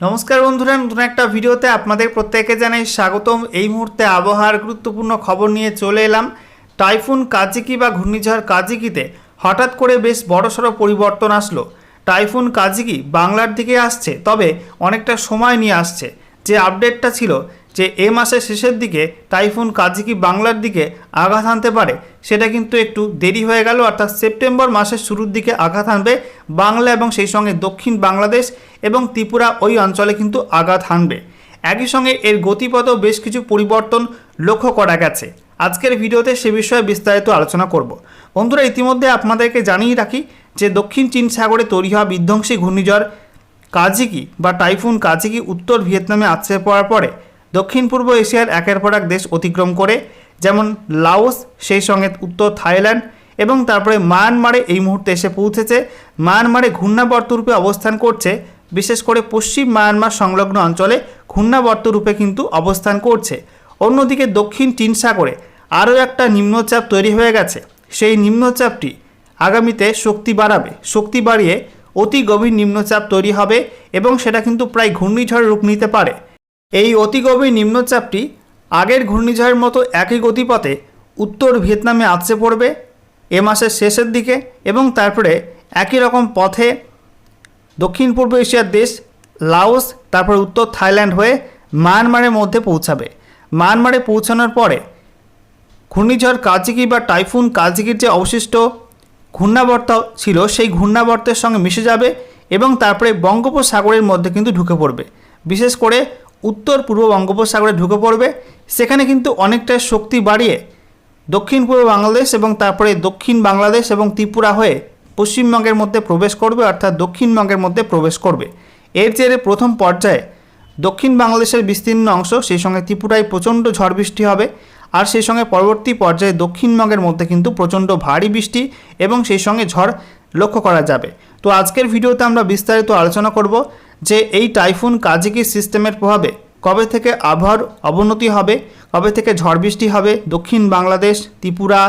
নমস্কার বন্ধুরা, নতুন একটা ভিডিওতে আপনাদের প্রত্যেকে জানাই স্বাগতম। এই মুহূর্তে আবহাওয়ার গুরুত্বপূর্ণ খবর নিয়ে চলে এলাম। টাইফুন কাজিকি বা ঘূর্ণিঝড় কাজিকিতে হঠাৎ করে বেশ বড়সড় পরিবর্তন আসলো। টাইফুন কাজিকি বাংলার দিকে আসছে, তবে অনেকটা সময় নিয়ে আসছে। যে আপডেটটা ছিল যে এ মাসের শেষের দিকে টাইফুন কাজিকি বাংলার দিকে আঘাত আনতে পারে, সেটা কিন্তু একটু দেরি হয়ে গেল। অর্থাৎ সেপ্টেম্বর মাসের শুরুর দিকে আঘাত আনবে বাংলা এবং সেই সঙ্গে দক্ষিণ বাংলাদেশ এবং ত্রিপুরা ওই অঞ্চলে কিন্তু আঘাত হানবে। একই সঙ্গে এর গতিপথেও বেশ কিছু পরিবর্তন লক্ষ্য করা গেছে। আজকের ভিডিওতে সে বিষয়ে বিস্তারিত আলোচনা করব। বন্ধুরা, ইতিমধ্যে আপনাদেরকে জানিয়ে রাখি যে দক্ষিণ চীন সাগরে তৈরি হওয়া বিধ্বংসী ঘূর্ণিঝড় কাজিকি বা টাইফুন কাজিকি উত্তর ভিয়েতনামে আছড়ে পড়ার পরে দক্ষিণ পূর্ব এশিয়ার একের পর এক দেশ অতিক্রম করে, যেমন লাওস, সেই সঙ্গে উত্তর থাইল্যান্ড এবং তারপরে মায়ানমারে এই মুহূর্তে এসে পৌঁছেছে। মায়ানমারে ঘূর্ণাবর্ত রূপে অবস্থান করছে, বিশেষ করে পশ্চিম মায়ানমার সংলগ্ন অঞ্চলে ঘূর্ণাবর্ত রূপে কিন্তু অবস্থান করছে। অন্যদিকে দক্ষিণ চীন সাগরে আরও একটা নিম্নচাপ তৈরি হয়ে গেছে। সেই নিম্নচাপটি আগামীতে শক্তি বাড়াবে। শক্তি বাড়িয়ে অতি গভীর নিম্নচাপ তৈরি হবে এবং সেটা কিন্তু প্রায় ঘূর্ণিঝড় রূপ নিতে পারে। এই অতি গভীর নিম্নচাপটি আগের ঘূর্ণিঝড়ের মতো একই গতিপথে উত্তর ভিয়েতনামে আছড়ে পড়বে এ মাসের শেষের দিকে এবং তারপরে একই রকম পথে দক্ষিণ পূর্ব এশিয়ার দেশ লাওস, তারপর উত্তর থাইল্যান্ড হয়ে মায়ানমারের মধ্যে পৌঁছাবে। মায়ানমারে পৌঁছানোর পরে ঘূর্ণিঝড় কাজিকি বা টাইফুন কাজিকির যে অবশিষ্ট ঘূর্ণাবর্ত ছিল, সেই ঘূর্ণাবর্তের সঙ্গে মিশে যাবে এবং তারপরে বঙ্গোপসাগরের মধ্যে কিন্তু ঢুকে পড়বে। বিশেষ করে উত্তর পূর্ব বঙ্গোপসাগরে ঢুকে পড়বে। সেখানে কিন্তু অনেকটা শক্তি বাড়িয়ে দক্ষিণ পূর্ব বাংলাদেশ এবং তারপরে দক্ষিণ বাংলাদেশ এবং ত্রিপুরা হয়ে পশ্চিমবঙ্গের মধ্যে প্রবেশ করবে, অর্থাৎ দক্ষিণবঙ্গের মধ্যে প্রবেশ করবে। এর জেরে প্রথম পর্যায়ে দক্ষিণ বাংলাদেশের বিস্তীর্ণ অংশ, সেই সঙ্গে ত্রিপুরায় প্রচণ্ড ঝড় বৃষ্টি হবে আর সেই সঙ্গে পরবর্তী পর্যায়ে দক্ষিণবঙ্গের মধ্যে কিন্তু প্রচণ্ড ভারী বৃষ্টি এবং সেই সঙ্গে ঝড় লক্ষ্য করা যাবে। তো আজকের ভিডিওতে আমরা বিস্তারিত আলোচনা করব যে এই টাইফুন কাজিকি সিস্টেমের প্রভাবে কবে থেকে আবহাওয়ার অবনতি হবে? কবে থেকে ঝড় বৃষ্টি হবে? দক্ষিণ বাংলাদেশ, ত্রিপুরা,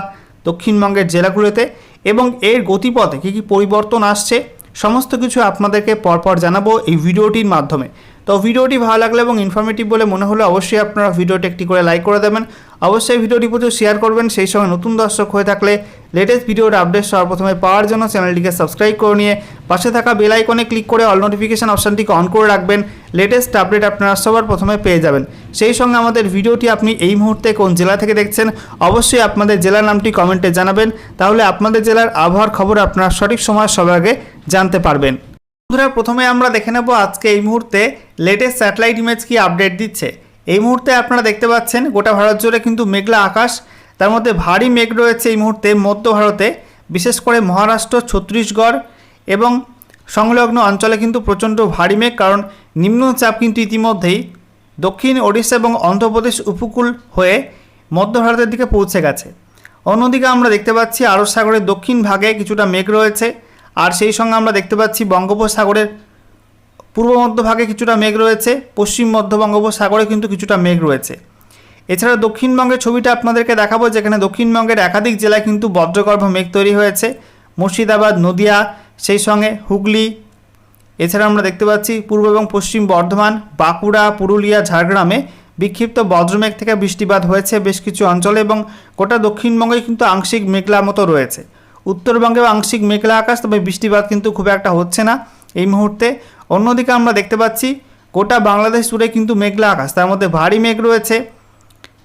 দক্ষিণবঙ্গের জেলাগুলোতে এবং এর গতিপথে কী কী পরিবর্তন আসছে? সমস্ত কিছু আপনাদেরকে পরপর জানাব এই ভিডিওটির মাধ্যমে। তো ভিডিওটি ভালো লাগলে এবং ইনফরমেটিভ বলে মনে হলে অবশ্যই আপনারা ভিডিওটি একটি করে লাইক করে দেবেন। অবশ্যই ভিডিওটি প্রচুর শেয়ার করবেন। সেই সঙ্গে নতুন দর্শক হয়ে থাকলে লেটেস্ট ভিডিওর আপডেট সবার প্রথমে পাওয়ার জন্য চ্যানেলটিকে সাবস্ক্রাইব করে নিয়ে পাশে থাকা বেল আইকনে ক্লিক করে অল নোটিফিকেশান অপশানটিকে অন করে রাখবেন। লেটেস্ট আপডেট আপনারা সবার প্রথমে পেয়ে যাবেন। সেই সঙ্গে আমাদের ভিডিওটি আপনি এই মুহূর্তে কোন জেলা থেকে দেখছেন, অবশ্যই আপনাদের জেলার নামটি কমেন্টে জানাবেন। তাহলে আপনাদের জেলার আবহাওয়ার খবর আপনারা সঠিক সময় সবার আগে জানতে পারবেন। বন্ধুরা, প্রথমে আমরা দেখে নেব আজকে এই মুহূর্তে লেটেস্ট স্যাটেলাইট ইমেজ কি আপডেট দিচ্ছে। এই মুহূর্তে আপনারা দেখতে পাচ্ছেন গোটা ভারত জুড়ে কিন্তু মেঘলা আকাশ। তার মধ্যে ভারী মেঘ রয়েছে এই মুহূর্তে মধ্য ভারতে, বিশেষ করে মহারাষ্ট্র, ছত্তিশগড় এবং সংলগ্ন অঞ্চলে কিন্তু প্রচণ্ড ভারী মেঘ কারণ নিম্নচাপ কিন্তু ইতিমধ্যেই দক্ষিণ ওড়িশা এবং অন্ধ্রপ্রদেশ উপকূল হয়ে মধ্য ভারতের দিকে পৌঁছে গেছে। অন্যদিকে আমরা দেখতে পাচ্ছি আরব সাগরের দক্ষিণ ভাগে কিছুটা মেঘ রয়েছে আর সেই সঙ্গে আমরা দেখতে পাচ্ছি বঙ্গোপসাগরের পূর্ব মধ্য ভাগে কিছুটা মেঘ রয়েছে, পশ্চিম মধ্য বঙ্গোপসাগরে কিন্তু কিছুটা মেঘ রয়েছে। এছাড়া দক্ষিণবঙ্গের ছবিটা আপনাদেরকে দেখাবো, যেখানে দক্ষিণবঙ্গের একাধিক জেলায় কিন্তু বজ্রগর্ভ মেঘ তৈরি হয়েছে। মুর্শিদাবাদ, নদিয়া, সেই সঙ্গে হুগলি। এছাড়া আমরা দেখতে পাচ্ছি পূর্ব এবং পশ্চিম বর্ধমান, বাঁকুড়া, পুরুলিয়া, ঝাড়গ্রামে বিক্ষিপ্ত বজ্রমেঘ থেকে বৃষ্টিপাত হয়েছে বেশ কিছু অঞ্চলে এবং গোটা দক্ষিণবঙ্গে কিন্তু আংশিক মেঘলা মতো রয়েছে। উত্তরবঙ্গেও আংশিক মেঘলা আকাশ, তবে বৃষ্টিপাত কিন্তু খুব একটা হচ্ছে না এই মুহূর্তে। অন্যদিকে আমরা দেখতে পাচ্ছি গোটা বাংলাদেশ জুড়ে কিন্তু মেঘলা আকাশ, তার মধ্যে ভারী মেঘ রয়েছে।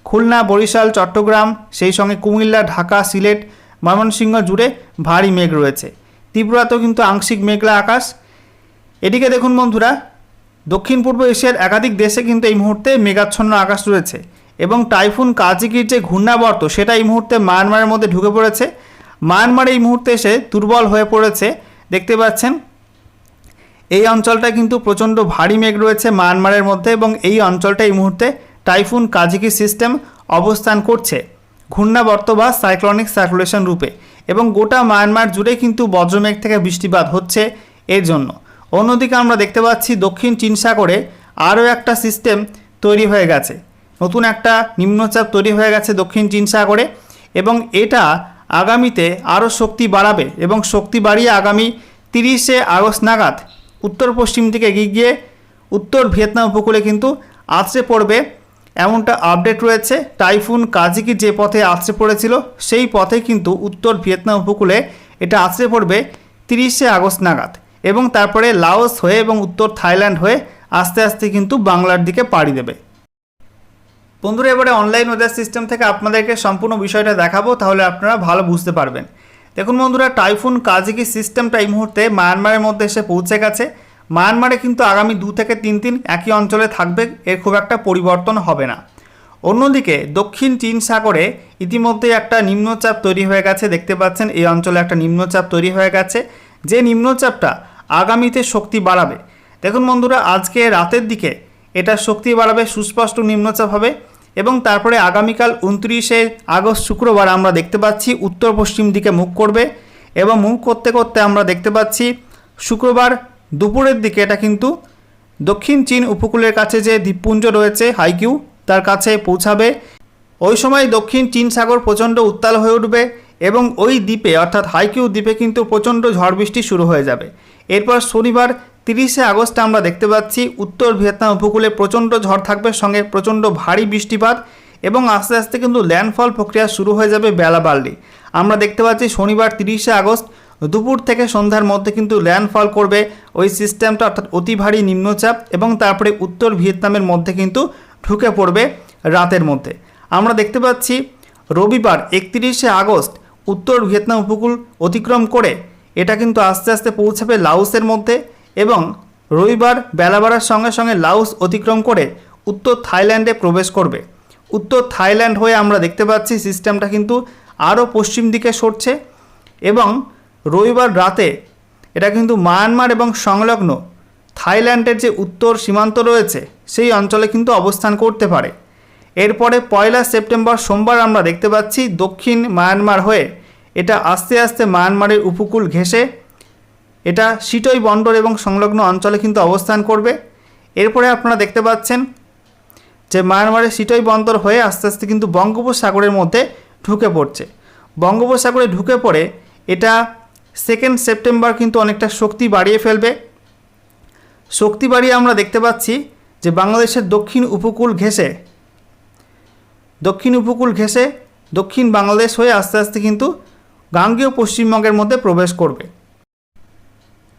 খুলনা, বরিশাল, চট্টগ্রাম, সেই সঙ্গে কুমিল্লা, ঢাকা, সিলেট, ময়মনসিংহ জুড়ে ভারী মেঘ রয়েছে। ত্রিপুরাতেও কিন্তু আংশিক মেঘলা আকাশ। এদিকে দেখুন বন্ধুরা, দক্ষিণ পূর্ব এশিয়ার একাধিক দেশে কিন্তু এই মুহূর্তে মেঘাচ্ছন্ন আকাশ রয়েছে এবং টাইফুন, কাজিকির যে ঘূর্ণাবর্ত, সেটা এই মুহূর্তে মায়ানমারের মধ্যে ঢুকে পড়েছে। মায়ানমার এই মুহূর্তে এসে দুর্বল হয়ে পড়েছে। দেখতে পাচ্ছেন, এই অঞ্চলটা কিন্তু প্রচণ্ড ভারী মেঘ রয়েছে মায়ানমারের মধ্যে এবং এই অঞ্চলটা এই মুহূর্তে টাইফুন কাজিকি সিস্টেম অবস্থান করছে। ঘূর্ণাবর্ত বা সাইক্লনিক সার্কুলেশন রূপে এবং গোটা মায়ানমার জুড়ে কিন্তু বজ্রমেঘ থেকে বৃষ্টিপাত হচ্ছে এর জন্য। অন্যদিকে আমরা দেখতে পাচ্ছি দক্ষিণ চীন সাগরে আরও একটা সিস্টেম তৈরি হয়ে গেছে। নতুন একটা নিম্নচাপ তৈরি হয়ে গেছে দক্ষিণ চীন সাগরে এবং এটা আগামীতে আরও শক্তি বাড়াবে এবং শক্তি বাড়িয়ে আগামী তিরিশে আগস্ট নাগাদ উত্তর পশ্চিম দিকে এগিয়ে গিয়ে উত্তর ভিয়েতনাম উপকূলে কিন্তু আছড়ে পড়বে এমনটা আপডেট রয়েছে। টাইফুন কাজিকি যে পথে আছড়ে পড়েছিল, সেই পথে কিন্তু উত্তর ভিয়েতনাম উপকূলে এটা আছড়ে পড়বে তিরিশে আগস্ট নাগাদ এবং তারপরে লাওস হয়ে এবং উত্তর থাইল্যান্ড হয়ে আস্তে আস্তে কিন্তু বাংলার দিকে পাড়ি দেবে। বন্ধুরা, এবারে অনলাইন ওয়েদার সিস্টেম থেকে আপনাদেরকে সম্পূর্ণ বিষয়টা দেখাবো, তাহলে আপনারা ভালো বুঝতে পারবেন। দেখুন বন্ধুরা, টাইফুন কাজিকি সিস্টেমটা এই মুহূর্তে মায়ানমারের মধ্যে এসে পৌঁছে গেছে। মায়ানমারে কিন্তু আগামী দু থেকে তিন দিন একই অঞ্চলে থাকবে, এর খুব একটা পরিবর্তন হবে না। অন্যদিকে, দক্ষিণ চীন সাগরে ইতিমধ্যে একটা নিম্নচাপ তৈরি হয়ে গেছে, দেখতে পাচ্ছেন এই অঞ্চলে একটা নিম্নচাপ তৈরি হয়ে গেছে। যে নিম্নচাপটা আগামীতে শক্তি বাড়াবে, দেখুন বন্ধুরা, আজকে রাতের দিকে এটা শক্তি বাড়াবে, সুস্পষ্ট নিম্নচাপ হবে এবং তারপরে আগামীকাল উনত্রিশে আগস্ট শুক্রবার আমরা দেখতে পাচ্ছি উত্তর পশ্চিম দিকে মুখ করবে এবং মুখ করতে করতে আমরা দেখতে পাচ্ছি শুক্রবার দুপুরের দিকে এটা কিন্তু দক্ষিণ চীন উপকূলের কাছে যে দ্বীপপুঞ্জ রয়েছে, হাইকিউ, তার কাছে পৌঁছাবে। ওই সময় দক্ষিণ চীন সাগর প্রচণ্ড উত্তাল হয়ে উঠবে এবং ওই দ্বীপে, অর্থাৎ হাইকিউ দ্বীপে কিন্তু প্রচণ্ড ঝড় বৃষ্টি শুরু হয়ে যাবে। এরপর শনিবার তিরিশে আগস্ট আমরা দেখতে পাচ্ছি, উত্তর ভিয়েতনাম উপকূলে প্রচণ্ড ঝড় থাকবে, সঙ্গে প্রচণ্ড ভারী বৃষ্টিপাত এবং আস্তে আস্তে কিন্তু ল্যান্ডফল প্রক্রিয়া শুরু হয়ে যাবে বেলা বাড়লে আমরা দেখতে পাচ্ছি শনিবার তিরিশে আগস্ট দুপুর থেকে সন্ধ্যার মধ্যে কিন্তু ল্যান্ডফল করবে ওই সিস্টেমটা অর্থাৎ অতি ভারী নিম্নচাপ এবং তারপরে উত্তর ভিয়েতনামের মধ্যে কিন্তু ঢুকে পড়বে রাতের মধ্যে। আমরা দেখতে পাচ্ছি রবিবার একত্রিশে আগস্ট উত্তর ভিয়েতনাম উপকূল অতিক্রম করে এটা কিন্তু আস্তে আস্তে পৌঁছাবে লাউসের মধ্যে এবং রবিবার বেলা বাড়ার সঙ্গে সঙ্গে লাউস অতিক্রম করে উত্তর থাইল্যান্ডে প্রবেশ করবে। উত্তর থাইল্যান্ড হয়ে আমরা দেখতে পাচ্ছি সিস্টেমটা কিন্তু আরও পশ্চিম দিকে সরছে এবং রবিবার রাতে, এটা কিন্তু মায়ানমার এবং সংলগ্ন থাইল্যান্ডের যে উত্তর সীমান্ত রয়েছে, সেই অঞ্চলে কিন্তু অবস্থান করতে পারে। এরপরে পয়লা সেপ্টেম্বর সোমবার আমরা দেখতে পাচ্ছি দক্ষিণ মায়ানমার হয়ে এটা আস্তে আস্তে মায়ানমারের উপকূল ঘেঁষে এটা সিটই বন্দর এবং সংলগ্ন অঞ্চলে কিন্তু অবস্থান করবে। এরপরে আপনারা দেখতে পাচ্ছেন যে মায়ানমারের সিটই বন্দর হয়ে আস্তে আস্তে কিন্তু বঙ্গোপসাগরের মধ্যে ঢুকে পড়ছে। বঙ্গোপসাগরে ঢুকে পড়ে এটা সেকেন্ড সেপ্টেম্বর কিন্তু অনেকটা শক্তি বাড়িয়ে ফেলবে। শক্তি বাড়িয়ে আমরা দেখতে পাচ্ছি যে বাংলাদেশের দক্ষিণ উপকূল ঘেঁষে, দক্ষিণ উপকূল ঘেঁষে দক্ষিণ বাংলাদেশ হয়ে আস্তে আস্তে কিন্তু গাঙ্গেয় পশ্চিমবঙ্গের মধ্যে প্রবেশ করবে।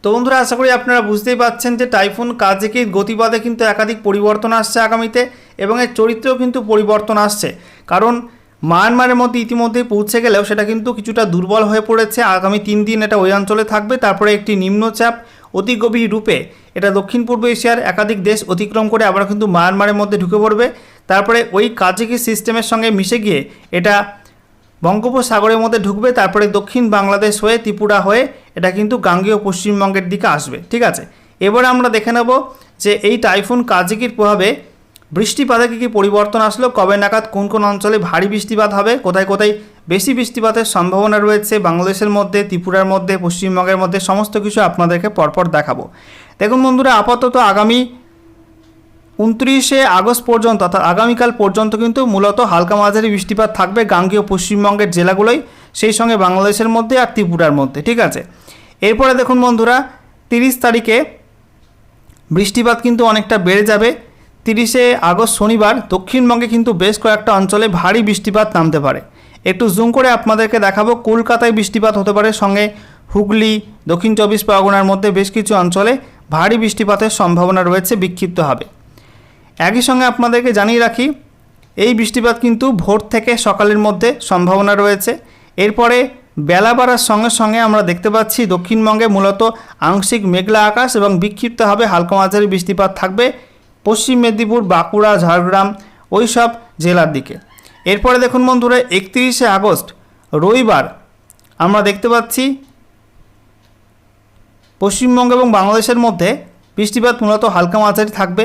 তো বন্ধুরা, আশা করি আপনারা বুঝতেই পাচ্ছেন যে টাইফুন কাজেকির গতিপথে কিন্তু একাধিক পরিবর্তন আসছে আগামীতে এবং এর চরিত্রেও কিন্তু পরিবর্তন আসছে। কারণ মায়ানমারের মধ্যে ইতিমধ্যেই পৌঁছে গেলেও সেটা কিন্তু কিছুটা দুর্বল হয়ে পড়েছে। আগামী তিন দিন এটা ওই অঞ্চলে থাকবে। তারপরে একটি নিম্নচাপ অতি গভীর রূপে এটা দক্ষিণ পূর্ব এশিয়ার একাধিক দেশ অতিক্রম করে আবার কিন্তু মায়ানমারের মধ্যে ঢুকে পড়বে। তারপরে ওই কাজেকি সিস্টেমের সঙ্গে মিশে গিয়ে এটা বঙ্গোপসাগরের মধ্যে ঢুকবে। তারপরে দক্ষিণ বাংলাদেশ হয়ে, ত্রিপুরা হয়ে এটা কিন্তু গাঙ্গেয় পশ্চিমবঙ্গের দিকে আসবে। ঠিক আছে? এবার আমরা দেখে নেব যে এই টাইফুন কাজিকির প্রভাবে বৃষ্টিপাতে কী কী পরিবর্তন আসলো? কবে নাগাদ কোন কোন অঞ্চলে ভারী বৃষ্টিপাত হবে? কোথায় কোথায় বেশি বৃষ্টিপাতের সম্ভাবনা রয়েছে? বাংলাদেশের মধ্যে, ত্রিপুরার মধ্যে, পশ্চিমবঙ্গের মধ্যে সমস্ত কিছু আপনাদেরকে পরপর দেখাবো। দেখুন বন্ধুরা, আপাতত আগামী উনত্রিশে আগস্ট পর্যন্ত, অর্থাৎ আগামীকাল পর্যন্ত কিন্তু মূলত হালকা মাঝারি বৃষ্টিপাত থাকবে গাঙ্গেয় পশ্চিমবঙ্গের জেলাগুলোই সেই সঙ্গে বাংলাদেশের মধ্যে আর ত্রিপুরার মধ্যে, ঠিক আছে? এরপরে দেখুন বন্ধুরা, তিরিশ তারিখে বৃষ্টিপাত কিন্তু অনেকটা বেড়ে যাবে। তিরিশে আগস্ট শনিবার দক্ষিণবঙ্গে কিন্তু বেশ কয়েকটা অঞ্চলে ভারী বৃষ্টিপাত নামতে পারে। একটু জুম করে আপনাদেরকে দেখাবো, কলকাতায় বৃষ্টিপাত হতে পারে সঙ্গে হুগলি, দক্ষিণ চব্বিশ পরগনার মধ্যে বেশ কিছু অঞ্চলে ভারী বৃষ্টিপাতের সম্ভাবনা রয়েছে বিক্ষিপ্ত হবে একই সঙ্গে আপনাদেরকে জানিয়ে রাখি, এই বৃষ্টিপাত কিন্তু ভোর থেকে সকালের মধ্যে সম্ভাবনা রয়েছে। এরপরে বেলা বাড়ার সঙ্গে সঙ্গে আমরা দেখতে পাচ্ছি, দক্ষিণবঙ্গে মূলত আংশিক মেঘলা আকাশ এবং বিক্ষিপ্ত হবে হালকা মাঝারি বৃষ্টিপাত থাকবে। পশ্চিম মেদিনীপুর, বাঁকুড়া, ঝাড়গ্রাম ওই সব জেলার দিকে। এরপরে দেখুন বন্ধুরা, একত্রিশে আগস্ট, রবিবার আমরা দেখতে পাচ্ছি পশ্চিমবঙ্গ এবং বাংলাদেশের মধ্যে বৃষ্টিপাত মূলত হালকা মাঝারি থাকবে।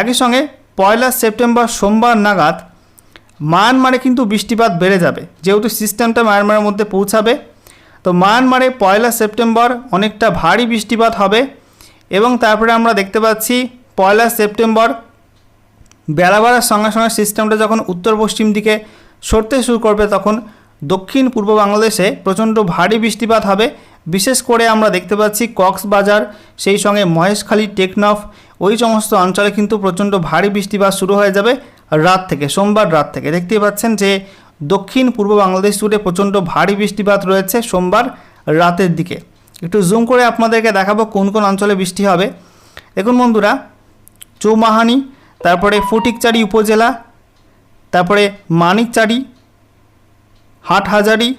একই সঙ্গে পয়লা সেপ্টেম্বর সোমবার নাগাদ মায়ানমারে কিন্তু বৃষ্টিপাত বেড়ে যাবে। যেহেতু সিস্টেমটা মায়ানমারের মধ্যে পৌঁছাবে, তো মায়ানমারে পয়লা সেপ্টেম্বর অনেকটা ভারী বৃষ্টিপাত হবে এবং তারপরে আমরা দেখতে পাচ্ছি পয়লা সেপ্টেম্বর, বেলা বাড়ার সঙ্গে সঙ্গে সিস্টেমটা যখন উত্তর পশ্চিম দিকে সরতে শুরু করবে তখন দক্ষিণ পূর্ব বাংলাদেশে প্রচণ্ড ভারী বৃষ্টিপাত হবে। বিশেষ করে আমরা দেখতে পাচ্ছি কক্সবাজার, সেই সঙ্গে মহেশখালী, টেকনফ, ওই সমস্ত অঞ্চলে কিন্তু প্রচণ্ড ভারী বৃষ্টিপাত শুরু হয়ে যাবে রাত থেকে, সোমবার রাত থেকে। দেখতেই পাচ্ছেন যে দক্ষিণ পূর্ব বাংলাদেশ জুড়ে প্রচণ্ড ভারী বৃষ্টিপাত রয়েছে সোমবার রাতের দিকে। একটু জুম করে আপনাদেরকে দেখাবো কোন কোন অঞ্চলে বৃষ্টি হবে। দেখুন বন্ধুরা চৌমাহানি, তারপরে ফটিকচারি উপজেলা, তারপরে মানিকচারি, হাটহাজারি,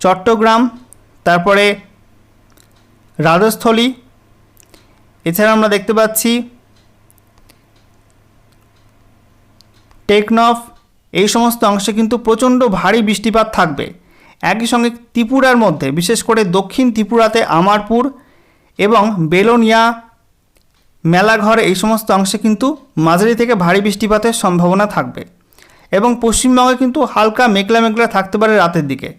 চট্টগ্রাম, তারপরে রাজস্থলী। এছাড়া আমরা দেখতে পাচ্ছি টেকনফ, এই সমস্ত অংশে কিন্তু প্রচণ্ড ভারী বৃষ্টিপাত থাকবে। একই সঙ্গে ত্রিপুরার মধ্যে, বিশেষ করে দক্ষিণ ত্রিপুরাতে আমারপুর এবং বেলোনিয়া মেলাঘর এই সমস্ত অংশে কিন্তু মাঝারি থেকে ভারী বৃষ্টিপাতের সম্ভাবনা থাকবে এবং পশ্চিমবঙ্গে কিন্তু হালকা মেঘলা মেঘলা থাকতে পারে রাতের দিকে।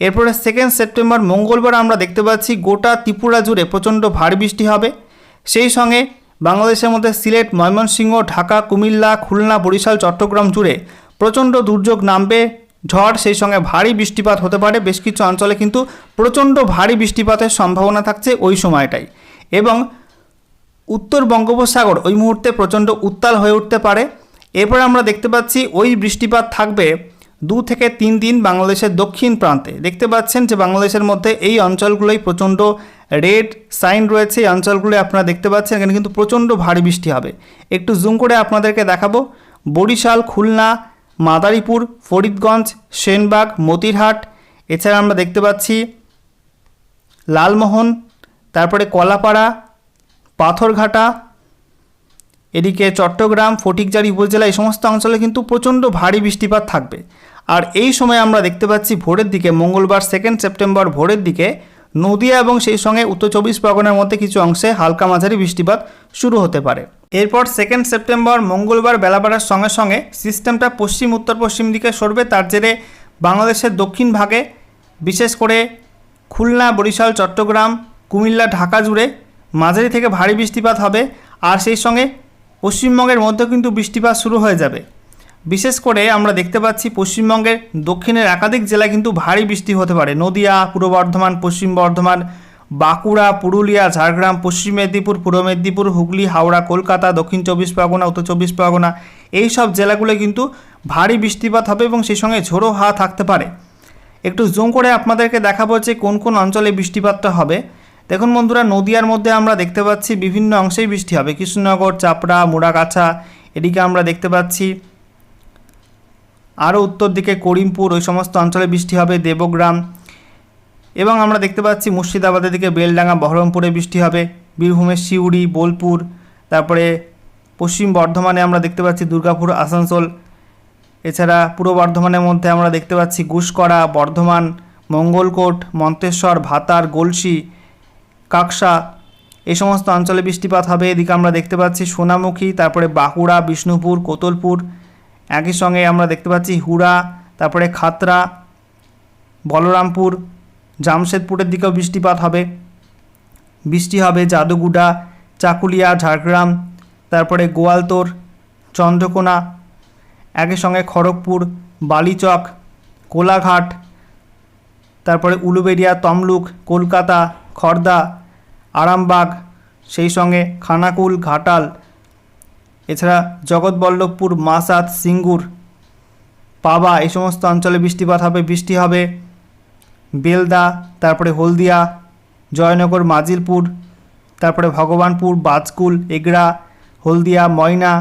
এরপরে সেকেন্ড সেপ্টেম্বর মঙ্গলবার আমরা দেখতে পাচ্ছি গোটা ত্রিপুরা জুড়ে প্রচণ্ড ভারী বৃষ্টি হবে। সেই সঙ্গে বাংলাদেশের মধ্যে সিলেট, ময়মনসিংহ, ঢাকা, কুমিল্লা, খুলনা, বরিশাল, চট্টগ্রাম জুড়ে প্রচণ্ড দুর্যোগ নামবে। ঝড়, সেই সঙ্গে ভারী বৃষ্টিপাত হতে পারে। বেশ কিছু অঞ্চলে কিন্তু প্রচণ্ড ভারী বৃষ্টিপাতের সম্ভাবনা থাকছে ওই সময়টাই। এবং উত্তর বঙ্গোপসাগর ওই মুহূর্তে প্রচণ্ড উত্তাল হয়ে উঠতে পারে। এরপর আমরা দেখতে পাচ্ছি ওই বৃষ্টিপাত থাকবে দু থেকে তিন দিন বাংলাদেশের দক্ষিণ প্রান্তে। দেখতে পাচ্ছেন যে বাংলাদেশের মধ্যে এই অঞ্চলগুলোই প্রচণ্ড রেড সাইন রয়েছে। এই অঞ্চলগুলো আপনারা দেখতে পাচ্ছেন এখানে কিন্তু প্রচণ্ড ভারী বৃষ্টি হবে। একটু জুম করে আপনাদেরকে দেখাবো। বরিশাল, খুলনা, মাদারীপুর, ফরিদগঞ্জ, সেনবাগ, মতিরহাট, এছাড়া আমরা দেখতে পাচ্ছি লালমোহন, তারপরে কলাপাড়া পাথরঘাটা, এদিকে চট্টগ্রাম, ফটিকজারি উপজেলা, এই সমস্ত অঞ্চলে কিন্তু প্রচণ্ড ভারী বৃষ্টিপাত থাকবে। আর এই সময় আমরা দেখতে পাচ্ছি ভোরের দিকে, মঙ্গলবার সেকেন্ড সেপ্টেম্বর ভোরের দিকে, নদিয়া এবং সেই সঙ্গে উত্তর চব্বিশ পরগনার মধ্যে কিছু অংশে হালকা মাঝারি বৃষ্টিপাত শুরু হতে পারে। এরপর সেকেন্ড সেপ্টেম্বর মঙ্গলবার বেলা বাড়ার সঙ্গে সঙ্গে সিস্টেমটা পশ্চিম, উত্তর, পশ্চিম দিকে সরবে। তার জেরে বাংলাদেশের দক্ষিণ ভাগে, বিশেষ করে খুলনা, বরিশাল, চট্টগ্রাম, কুমিল্লা, ঢাকা জুড়ে মাঝারি থেকে ভারী বৃষ্টিপাত হবে, আর সেই সঙ্গে পশ্চিমবঙ্গের মধ্যেও কিন্তু বৃষ্টিপাত শুরু হয়ে যাবে। বিশেষ করে আমরা দেখতে পাচ্ছি পশ্চিমবঙ্গের দক্ষিণের একাধিক জেলায় কিন্তু ভারী বৃষ্টি হতে পারে। নদিয়া, পূর্ব বর্ধমান, পশ্চিম বর্ধমান, বাঁকুড়া, পুরুলিয়া, ঝাড়গ্রাম, পশ্চিম মেদিনীপুর, পূর্ব মেদিনীপুর, হুগলি, হাওড়া, কলকাতা, দক্ষিণ চব্বিশ পরগনা, উত্তর চব্বিশ পরগনা, এই সব জেলাগুলো কিন্তু ভারী বৃষ্টিপাত হবে এবং সেই সঙ্গে ঝোড়ো হাওয়া থাকতে পারে। একটু জুম করে আপনাদেরকে দেখাবো যে কোন কোন অঞ্চলে বৃষ্টিপাতটা হবে। দেখুন বন্ধুরা, নদিয়ার মধ্যে আমরা দেখতে পাচ্ছি বিভিন্ন অংশেই বৃষ্টি হবে। কৃষ্ণনগর, চাপড়া, মুড়াগাছা, এদিকে আমরা দেখতে পাচ্ছি আরও উত্তর দিকে করিমপুর, ওই সমস্ত অঞ্চলে বৃষ্টি হবে, দেবগ্রাম এবং আমরা দেখতে পাচ্ছি মুর্শিদাবাদের দিকে বেলডাঙ্গা, বহরমপুরে বৃষ্টি হবে, বীরভূমের সিউড়ি, বোলপুর, তারপরে পশ্চিম বর্ধমানে আমরা দেখতে পাচ্ছি দুর্গাপুর, আসানসোল, এছাড়া পূর্ব বর্ধমানের মধ্যে আমরা দেখতে পাচ্ছি গুসকরা, বর্ধমান, মঙ্গলকোট, মন্তেশ্বর, ভাতার, গলসি কাকসা এই সমস্ত অঞ্চলে বৃষ্টিপাত হবে। এদিকে আমরা দেখতে পাচ্ছি সোনামুখী, তারপরে বাঁকুড়া, বিষ্ণুপুর, কোতলপুর। একই সঙ্গে আমরা দেখতে পাচ্ছি হুড়া, তারপরে খাতরা, বলরামপুর, জামশেদপুরের দিকেও বৃষ্টিপাত হবে। বৃষ্টি হবে জাদুগুডা, চাকুলিয়া, ঝাড়গ্রাম, তারপরে গোয়ালতোর, চন্দ্রকোনা, একই সঙ্গে খড়গপুর, বালিচক, কোলাঘাট, তারপরে উলুবেড়িয়া, তমলুক, কলকাতা খড়দা আরামবাগ, সেই সঙ্গে খানাকুল, ঘাটাল, এছাড়া জগৎবল্লভপুর মাসাত সিঙ্গুর, পাবা, এই সমস্ত অঞ্চলে বৃষ্টিপাত হবে, বৃষ্টি হবে। বেলদা, তারপরে হলদিয়া, জয়নগর, মাজিলপুর, তারপরে ভগবানপুর, বাজকুল, এগড়া, হলদিয়া, ময়না,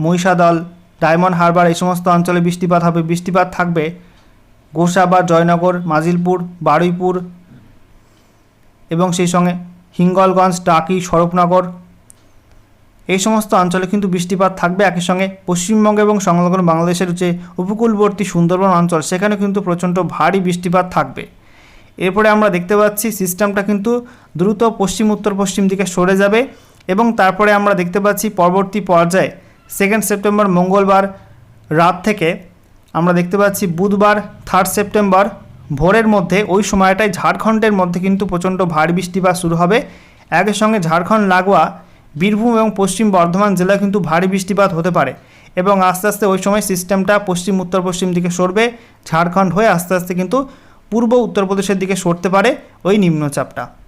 মহিষাদল, ডায়মন্ড হারবার, এই সমস্ত অঞ্চলে বৃষ্টিপাত হবে, বৃষ্টিপাত থাকবে। গোসাবা জয়নগর, মাজিলপুর, বারুইপুর, এবং সেই সঙ্গে হিঙ্গলগঞ্জ, টাকি, স্বরূপনগর। এই সমস্ত অঞ্চলে কিন্তু বৃষ্টিপাত থাকবে একই সঙ্গে। পশ্চিমবঙ্গ এবং সংলগ্ন বাংলাদেশের যে উপকূলবর্তী সুন্দরবন অঞ্চল, সেখানে কিন্তু প্রচণ্ড ভারী বৃষ্টিপাত থাকবে। এরপরে আমরা দেখতে পাচ্ছি সিস্টেমটা কিন্তু দ্রুত পশ্চিম, উত্তর, পশ্চিম দিকে সরে যাবে এবং তারপরে আমরা দেখতে পাচ্ছি পরবর্তী পর্যায়ে সেকেন্ড সেপ্টেম্বর মঙ্গলবার রাত থেকে আমরা দেখতে পাচ্ছি বুধবার থার্ড সেপ্টেম্বর ভোরের মধ্যে, ওই সময়টায় ঝাড়খণ্ডের মধ্যে কিন্তু প্রচণ্ড ভারী বৃষ্টিপাত শুরু হবে। একই সঙ্গে ঝাড়খণ্ড, লাগোয়া, বীরভূম এবং পশ্চিম বর্ধমান জেলা কিন্তু ভারী বৃষ্টিপাত হতে পারে এবং আস্তে আস্তে ওই সময় সিস্টেমটা পশ্চিম উত্তর পশ্চিম দিকে সরবে। ঝাড়খণ্ড হয়ে আস্তে আস্তে কিন্তু পূর্ব উত্তরপ্রদেশের দিকে সরতে পারে ওই নিম্নচাপটা।